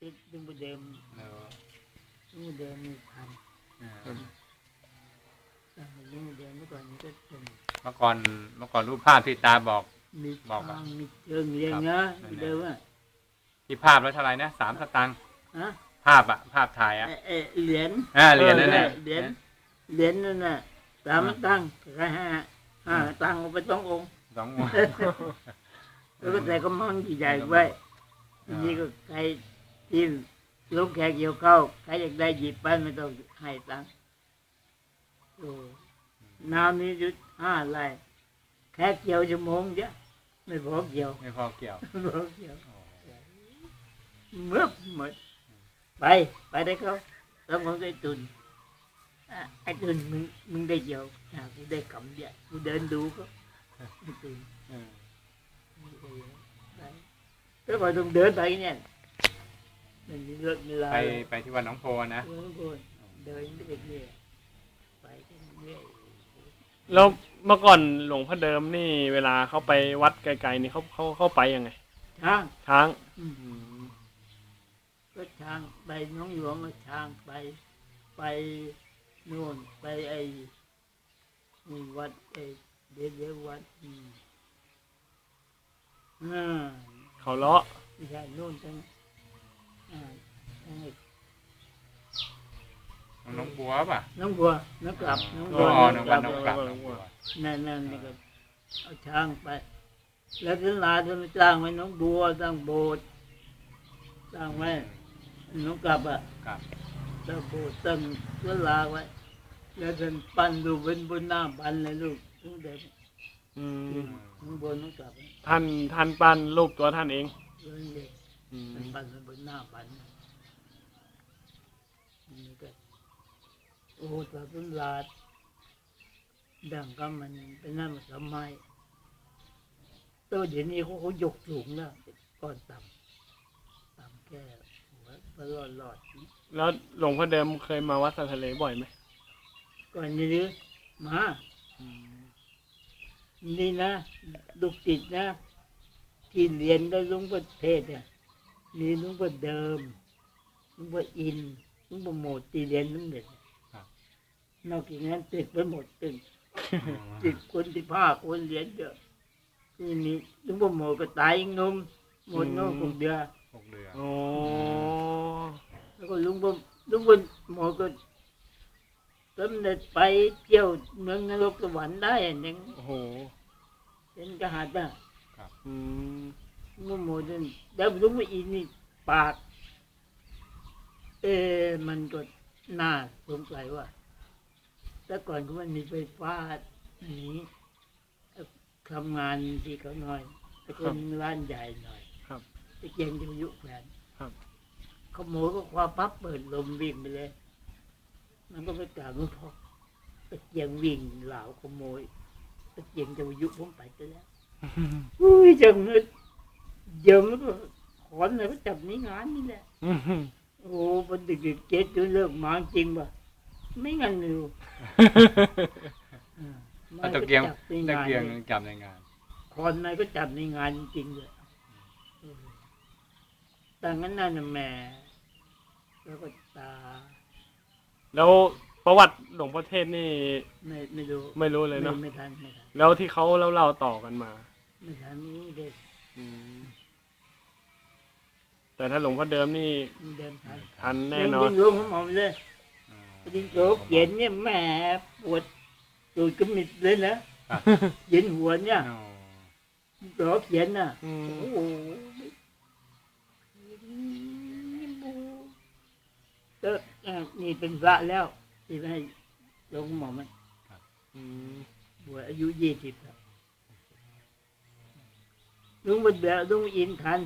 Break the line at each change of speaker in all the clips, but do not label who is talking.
ติดดึงประเดิม
เออ
ดึงประเดิมมีพัน
เออ
แต่ดึงประเดิมเมื่อก่อนนี้ก็เป็น
เมื่อก่อนเมื่อก่อนรูปภาพที่ตาบอก
มี
บอกอะ
ทางมีเชิงเรียง
ครับ
นะ
นั่นแหละ
เดิมอะ
ที่ภาพแล้วเท่าไหร่นะสามสตังค์
ฮะ
ภาพอะภาพถ่ายอะ
เอ่อเอ่อเหรียญ
อ่าเหรียญนั่นแหละ
เหรียญเหรียญนั่นน่ะสามตังค์แค่ห้าห้าตังค์เอาไปต้ององค์
สองหัว
แล้วก็ใส่กระมังใหญ่ๆไว้ทีนี้ก็ใคร ที่ลูกแขกเกี่ยวเข้าใครอยากได้หยิบไปไม่ต้องให้ตังค์โอ้น้ำนี้ยุดห้าไร่แค่เกี่ยวชั่วโมงเดียวไม่พอเกี่ยว
ไม่พอเกี่ยว
ไม่พอเกี่ยว
โอ้
เมื่อหมดไป ไปได้เขาแล้วผมได้ตุนอะไอ้ตุนมึงมึงได้เกี่ยวอะกูได้คำเดียวกูเดินดูเขาไอ้ตุน
เออ
ไปแล้วพอต้องเดินไปเนี่ย มันมีรถมีลา
ไปไปที่วัดหนองโพนะ
เดินคนเดินเรื่อยๆไปเรื่อย
แล้วเมื่อก่อนหลวงพ่อเดิมนี่เวลาเขาไปวัดไกลๆนี่เขาเขาเขาไปยังไง
ๆช้าง
ช้าง
อืมก็ช้างไปน้องหลวงก็ช้างไป ไปโน่นไปไอ้นี่วัดไอ้เดี๋ยวเดี๋ยววัดอืมอ่า
เขาเลาะ
ไม่ใช่โน่นจัง อ่าไอ้
น้องบัวป่ะ
น้องบัวน้องกลับน้อง
อ๋
บัว
อ
น้
น้
อ
อง
งก
วั
ลั
ด
บ
น้องกลับน้องบัว
นั่นนั่นนี่ก็เอาช้างไป แล้วถึงลาจะมาสร้างไว้น้องบัวสร้างโบสถ์สร้างไว้น้องกลับอะ
กลับ
สร้างโบสถ์ตั้งเวลาไว้แล้วท่านปั้นรูปเป็นบนหน้าบันเลยลูกทุกเด็ก
อืม
น้องบัวน้องกลับ
ท่านท่านปั้นรูปตัวท่านเอง
เรื่องเด็ก
อื ม
ท่านปั้นเป็นบนหน้าบันนี่ก็โอ้ตาเป็นลาดดังก็มันเป็นนั่นมันสมัยตัวเดี๋ยวนี้เขาเขายกสูงแล้วก่อนต่ำต่ำแค่หัวพอรอดรอด
แล้วหลวงพ่อเดิมเคยมาวัดสันทะเลบ่อยไหม
ก่อนนี้หรือมา
อืม
นี่นะลูกติดนะ ที่เรียนได้ลุงประเทศเนี่ย มีลุงประเดิมลุงประอินลุงประโมดที่เรียนทั้งเด็ดนอกจากนั้นติดไปหมดตึงติดคนที่ภาคคนเรียนเยอะที่มีลุงประโมดก็ตายยังหนุ่มหมดโน่นคงเดือ
หกเดือน
โอ้
แล้วก็ลุงบนลุงบนหมอก็สำเร็จไปเที่ยวเมืองนรกสวรรค์ได้อันหนึ่ง
โอ้โห
เป็นกหัตถ์อะ
อืม
ลุงหมอนั่นแล้วลุงไปอีนี่ปาก เอ๊ะมันก็น่าสงสัยว่า แต่ก่อนก็มันมีไฟฟ้าอย่างนี้ทำงานที่เขาหน่อยแต่คนร้านใหญ่หน่อย
ครับ
ตะเกียงจะยุแผน
ครับ
ขโมยก็คว้าพับเปิดลมวิ่งไปเลย มันก็ไปกล่าวหลวงพ่อตะเกียงวิ่งเหล่าขโมยตะเกียงจะยุผมไปไปแล้วอุ้ยจังเลย เดี๋ยวมันก็ขอนเลยก็จับในงานนี่แหละ
อืม
โอ้พอดึกๆเจ็ดจนเลิกมาจริงป่ะไม่งั้นเลยอ่ามั
เอา
น
ตะเกียง
จับใน
ตะ
งาน
เกียง
เลย
จำในงาน
คอนมันก็จับในงานจริงๆเลยเออแต่งั้นน่ะนะแหม่แล้วก็ตา
แล้วประวัติหลวงพ่อเทศนี่
ไม่ไม่รู้
ไม่รู้เลยเนาะ
ไม่ไม่ทันไม่ทัน
แล้วที่เขาเล่าเล่าๆต่อกันมา
ไม่ทันนี่เด็ก
อืม แต่ถ้าหลวงพ่อเดิมนี่
มันเดินทัน
ทันแน่นอน
ยิงลงของหมอมเลยยิงโจกเย็นเนี่ยแหม่ปวดตูดกระมิดเลยนะครับเย็นหัวเนี่ย
อ๋อ
โจกเย็นน่ะ
อืม
โอ้โหเออเอ่อนี่เป็นพระแล้วที่ให้หลวงหมอมัน
อืม
บวชอายุยี่สิบแล้วลุงบันเดาลุงอินทัน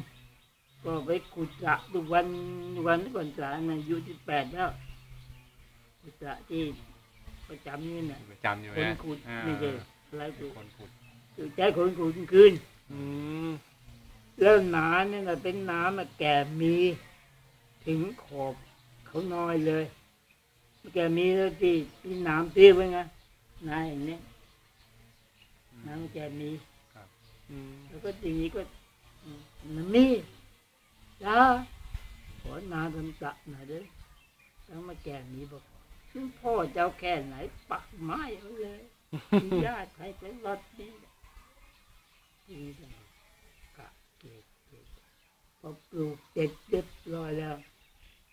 ก็ไปขุดสระทุกวันทุกวันก่อนสระนะอายุสิบแปดแล้วขุดสระที่ประจำนี่นะ
ประจำอยู่
คน
นะ
ขุด
อ่า
ไม่ใช่อะไรขุด
คนขุด
ใช้คนขุดกลางคืน
อืม
แล้วหนาเนี่ยนะเป็นน้ำอะแก่มีถึงขอบเขาน้อยเลย แก่มีแล้วที่ที่น้ำตื้อไว้ไงน้ำอย่างนี้น้ำแก่มี
อืม
แล้วก็ทีนี้ก็อืมมันมี จ้าขอนาทำสระหน่อยเด้อแล้วมาแก่นี้บอกหลวงพ่อเจ้าแค่ไหน ปักไม้เอาเลยมีญาติใครเป็นรถนี่ทีนี้ก็กะเกตเกตพอปลูกเสร็จเรียบร้อยแล้ว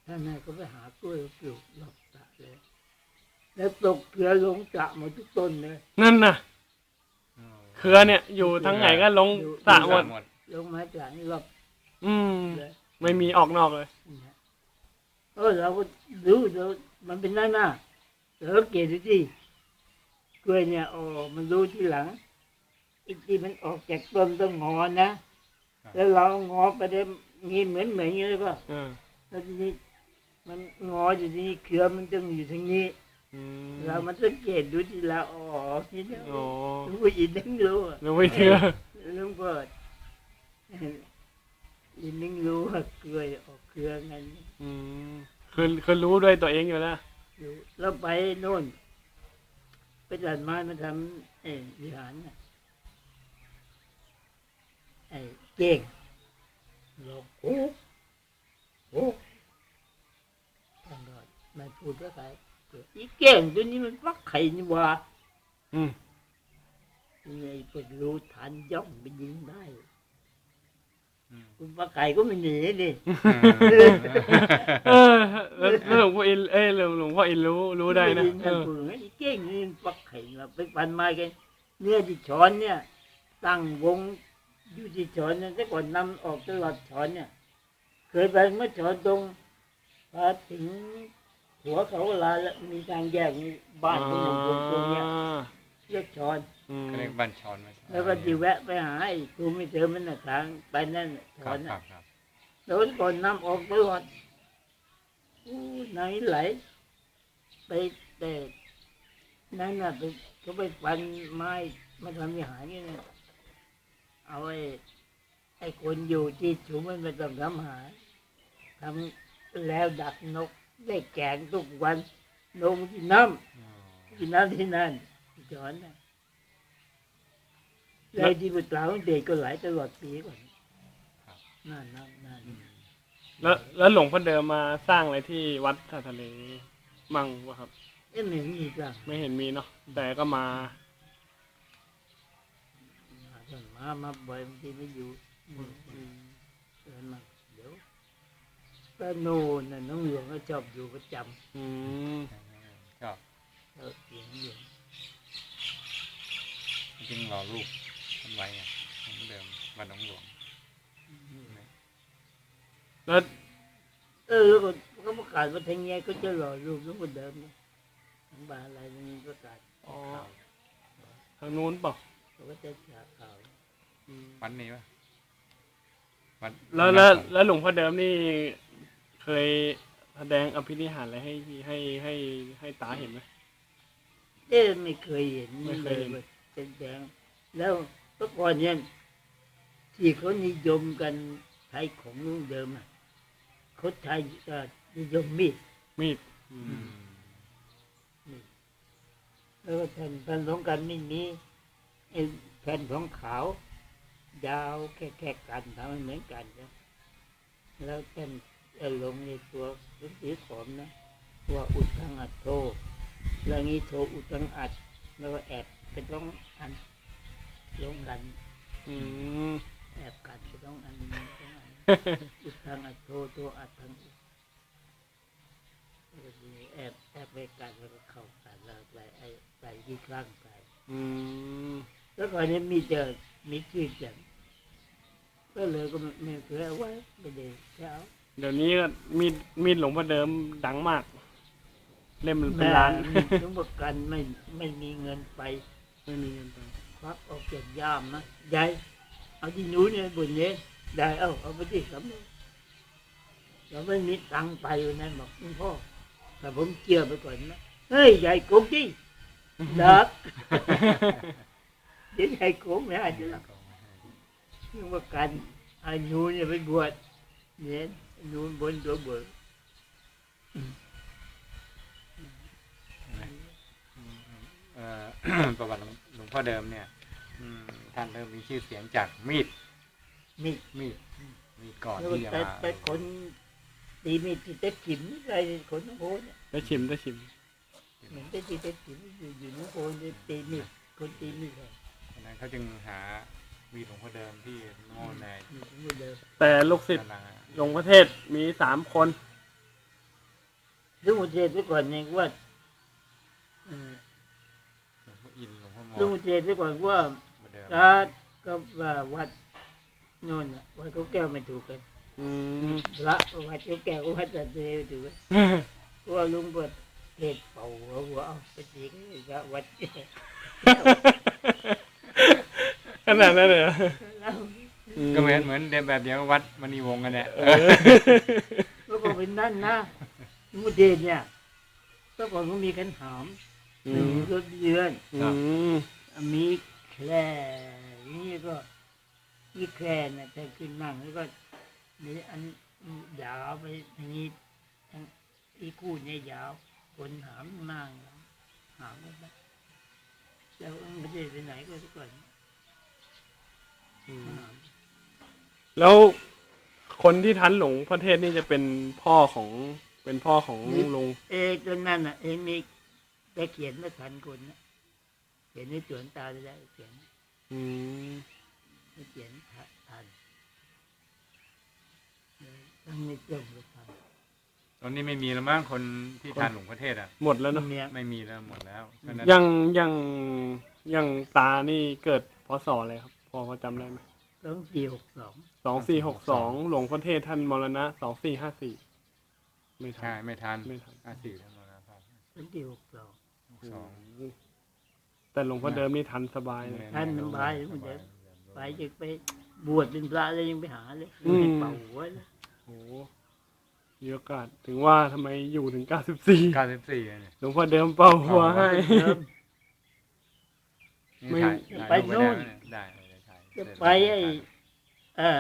ท่านนายก็ไปหากล้วยปลูกรอบสระเลย แล้วตกเกลือลงสระหมดทุกต้นเลย
นั่นน่ะเครือเนี่ย อยู่ทั้งไหนก็ลงสระหมด
หมด
ลงมาจากนี่รอบ
อืม
เลย
ไม่มีออกนอกเลย
นะเออเราก็ดูเรามันเป็นนั่นน่ะเราก็เกตดูสิกล้วยเนี่ยอ๋อมันรู้ที่หลังไอีที่มันออกจากต้นต้องงอนะแล้วเรางอไปได้งี้เหมือนเหมือนอย่างนี้แล้วก็
เออ
แล้วทีนี้มันงออยู่ที่นี่เครือมันต้องอยู่ทางนี้
อืม
เรามันสังเกตดูทีละอ๋อนี่นะ
อ๋อ
ลุงผู้หญิงนึงรู้อะ
เราไม่เชื่อ
ลุงเปิด อีนึงรู้ว่าเกลือออกเครือไง
อืมคือคือรู้ด้วยตัวเองอยู่แล้ว
รู้แล้วไปโน่น ไปตัดไม้มาทำเอ่อวิหารน่ะไอ้เก่งหลอกโอ้โอ้ท่านก็ไม่พูดกับใครอีเก่งตัวนี้มันฟักไข่นี่หว่า
อืม
ไอ้พวกรู้ทันย่องไปยิงได้
อืม
คุณฟักไข่ก็ไม่หนีดิ
เออแล้วหลวงพ่ออินเอ้ยหลวงพ่ออินรู้รู้ได้นะเออ
ไอ้เก่งนี่มันฟักไข่เราไปปันไม้กันเนื้อที่ช้อนเนี่ย ตั้งวงอยู่ที่ช้อนเนี่ยแต่ก่อนนำออกตลอดช้อนเนี่ย เคยไปเมื่อช้อนตรงพอถึงหัวเขาลาแล้วมีทางแยกมีบ้านตรงหนึ่งตรงเนี้ย เรียกช้อน
อืม
ก็เรียกบ้านช้อนไหม
แล้วก็จีแวะไปหาไอ้ครูไม่เจอมันน่ะทางไปนั่นน่ะ
ค
ช้อ
รั
น
บค
น่ะ
รับครับ
แล้วก่อนนำออกตลอดอู้ไหนไหล ไปแต่นั่นน่ะไปเขาไปฟันไม้มาทำวิหารนี่นะเอาไอ้ไอ้คนอยู่ที่ชุมมันไม่ต้องทำหาทำแล้วดักนกได้แกงทุกวันนกกินน้
อ๋อำ
กินน้ำที่นั่น ที่จอนนะแล้วที่บุตรเราเด็กก็ไหลตลอดปีก่อนนั่นนั่นนั่น
แล้วแล้วหลวงพ่อเดิมมาสร้างอะไรที่วัดท่าทะเลมั่งวะครับ
เอ๊ะไม่มีจ้ะ
ไม่เห็นมีเนาะแต่ก็มา
มาจนมามาบ่อยบางทีไม่อยู่อืมอืมเดินมาเดี๋ยวก็โน่นน่ะน้องหลวงก็ชอบอยู่ประจ
อืม
ก็ำ
แล้วเสียงหลวง
จริงรอรูปทำไว้ไงเหมือนเดิมบ้านหนองหลวง
แล้ว
เออแล้วก็เขาประกาศว่าทางเนี้ยก็จะรอรูปหลวงพ่อเดิมนะทางบ้านอะไรนี่ประกาศ
อ๋อทางนู้นเปล่า
เขาก็จะฉาข่าว
อืม
วัดนี้ปะวัด
แล้วแล้วแล้วหลวงพ่อเดิมนี่เคยแสดงอภินิหารอะไรให้ให้ให้ให้ตาเห็นไหม
เอ๊ะไม่เคยเห็น
ไม่เคยเห็น
ล เป็นแดง แล้วเมื่อก่อนเนี่ยที่เขานิยมกันใช้ของนุ่งเดิมอะเขาใช้เอ่อนิยมมีด
มีด
อืม
แล้วก็แผ่นแผ่นของกันไม่มีไอ้แผ่นของขาว ยาวแค่แค่กันทำให้เหมือนกันนะแล้วแผ่นเอ่อลงในตัวเป็นสีขอมนะว่าอุดทังอัดโทแล้วงี้โทอุดทังอัดแล้วก็แอบ ไปต้องอันลงกัน
อืม
แอบกันไปต้องอันต้องอันอุดทังอัดโทโทอัดทังอุดแล้วก็ทีนี้แอบแอบไปกันแล้วก็เข้ากันแล้วไปไอ้ไปที่ข้างไป
อืม
แล้วก่อนนี้มีเจอมีชื่อจังก็เลยก็ไม่ไม่เคยเอาไว้ไม่ได้เช้า
เดี๋ยวนี้ก็มีดมีดหลวงพ่อเดิมดังมาก เล่มเป็น
แม่
ล้าน
ทุกประกันไม่ไม่มีเงินไป
ไม่มีเงินไป
ควักออกจากย่ามนะยายเอาที่หนูเนี่ยบนเนี้ยยายเอาเอาไปที่สำเร็จเราไม่มีตังค์ไปวันนั้นบอกคุณพ่อแต่ผมเชื่อไปก่อนนะเฮ้ยยายโกงจี้ดักเดี๋ยวยายโกงไม่ได้จะหรอกเรื่องประกันอายุเนี่ยไปบวชเนี่ยหนูบนตัวเบิก
เอ่อประวัติหลวงหลวง พ่อเดิมเนี่ย อืมท่านเริ่มมีชื่อเสียงจากมีด
มี
มีด มีดก่อน
แล้ว
ที่จะ
แต่
มา
แต่คนตีมีดที่เต็กขิมอะไรคนน้องโพเนี่ย
ได้ชิมได้ชิม
เหมือนเป็นที่เต็กขิมอยู่อยู่น้องโพเนี่ยตีมีดคนตีมีดเลย
ดังนั้นเขาจึงหามีดหลวงพ่อเดิมที่โน่นใน
อยู่ตรงนี้เลย
แต่ลูกศิษย์
ด้านหลังอะ
หลวงประเทศมีสามคน
ลุงอุเทศไว้ก่อนเนี่ยว่าเอ่อ
หลวงพ่ออิ นหลวงพ่อหมอ
ลุงอุเทศไว้ก่อนว่า
เหมือนเดิม
ถ้าก็ว่าวัดโน่นน่ะวัดเขาแก้วไม่ถูกกัน
อืม
พระวัดเขาแก้วก็วัดจันทร์ไม่ถูกกันเพราะว่าลุงเปิดเทศเป่าหัวหัวเอาไปจริงพระวัดแก้ว
ขนาดนั้นเลยเหรอ
แล้ว
ก็เหมือนเหมือนเดิมแบบเดียวกับวัดมณีวงศ์กันเนี่ย
เออ
แล้วก็เป็นนั่นนะลุงอุเทศเนี่ยเมื่อก่อนก็มีกันหาม
อื
หนึ่ง
ม
รถเยือน
อืม
มีแคร่นี่ก็มีแคร่นะแต่ขึ้นนั่งแล้วก็มีอันยาวไปอย่างนี้ทั้งอีกคู่เนี่ยยาวคนหามนั่งหามไปแล้วไม่ได้ไปไหนก็ทุกคน
อืม
หาม
แล้วคนที่ทันหลวงประเทศนี่จะเป็นพ่อของเป็นพ่อของลุง
เอกตรงนั้นน่ะเองมี แต่เขียนไม่ทันคนนะเขียนในสวนตาได้เขียน
อืม
ไม่เขียนทันต้องไม่จมก็ทัน
ตอนนี้ไม่มีแล้วมั้งคนที่ทานหลวงพ่อเทศอะ
หมดแล้วเนาะ
เนี่ย
ไม่มีแล้วหมดแล้วเพราะฉะนั้น
ยังยังยังตานี่เกิดพศอะไรครับ พอเขาจำได้ไหม
ต้องสี่หกสอง
สองสี่หกสองหลวงประเทศท่านมรณะสองสี่ห้าสี่ไม่ทั
ใช่
น
ไม่ทัน
ไม่ทัน
ห้าสี่แล้วนะครับ
ต้องสี่หกสอง
สอง
แต่หลวงพ่อเดิมนี่ทันสบายเลย
ท่านสบายเหมือนเดิมไปจะไปบวชเป็นพระแล้วยังไปหาเลย
อืม
ให้เป่าหัวเลย
โอ้เยอะกาดถึงว่าทำไมอยู่ถึง เก้าสิบสี่
เก้าสิบสี่เนี่ย
หลวงพ่อเดิมเป่าหัวให้
เดิม
ไม่
ถ่ายถ่าย
ไป
รูป
นู่น
ได้ไหมเนี่ยได้ได้ถ่าย
จะไปไอ้เออ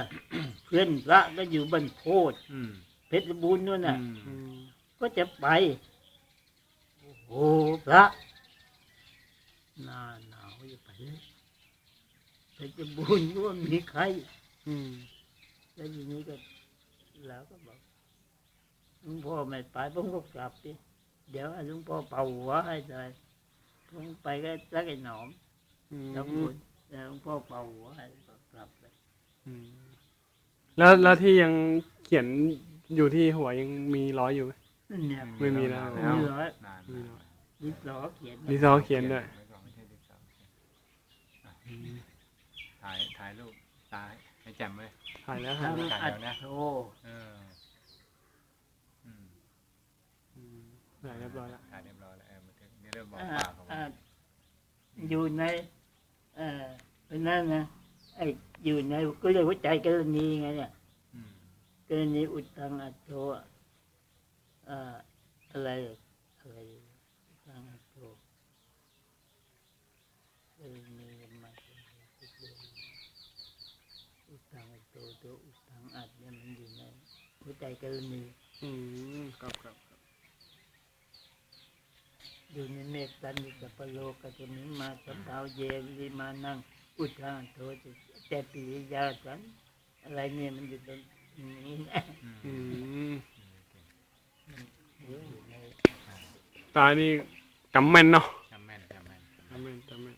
เพื่อนพระก็อยู่บรรโพธ
อืม
เพชรบูรณ์นู่นน่ะ
อืม
อืม
ก็จะไป โอ้โหพระหน้าหนาวจะไปเลยเพชรบูรณ์ก็ว่ามีใคร
อืม
แล้วทีนี้ก็แล้วก็บอกหลวงพ่อไม่ไปผมก็กลับดิเดี๋ยวให้หลวงพ่อเป่าหัวให้เลยผมไปก็สักไอ้หนอม
อืม
ทำบุญแล้วหลวงพ่อเป่าหัวให้ก็กลับไป
อืมแล้วแล้วที่ยังเขียนอยู่ที่หัวยังมีร้อยอยู่ไหม
นั่นเนี่ย
ไม่มีแล้ว
ไม่มีร้อย
นาน
มี
นาน
ร้อย
ดิสอเขียน
ดีซอเขียนด้วย
ไม่ต้องไม่ใช่ดิสอถ่ายถ่ายรูปตายให้แจ่มเลย
ถ่ายแล้วถ่ายแล้ว
ทำอัดโท
เอออืม
อืมถ่ายเรียบร้อยแล้ว
ถ่ายเรียบร้อยแล้วเออมาถึงนี่เริ่มบอก
อ่า
ปากของ
อ่าอยู่ในเอ่อเป็นนั่นนะไอ้อยู่ในก็เรียกว่าใจกรณีไงเนี่ย
อืม
กรณีอุตตังอัตโตอะ อะไรอะไรอุตตังอัตโตกรณีมันอุตังอัตโตตัวอุตังอัตเนี่ยมันอยู่ในหัวใจกรณี
อืมครับครับ
อยู่ในเมตตันติสัพโลกจะมิมาสัมภาวเยวิมานั่ง อุทานโทจะแต่ปิยาสันอะไรเนี่ยมันอยู่ตรงนี้นะ
อืม
ตานี่จำแม่นเนาะ
จำแม่นจำแม่น
จำแม่นจำแม่น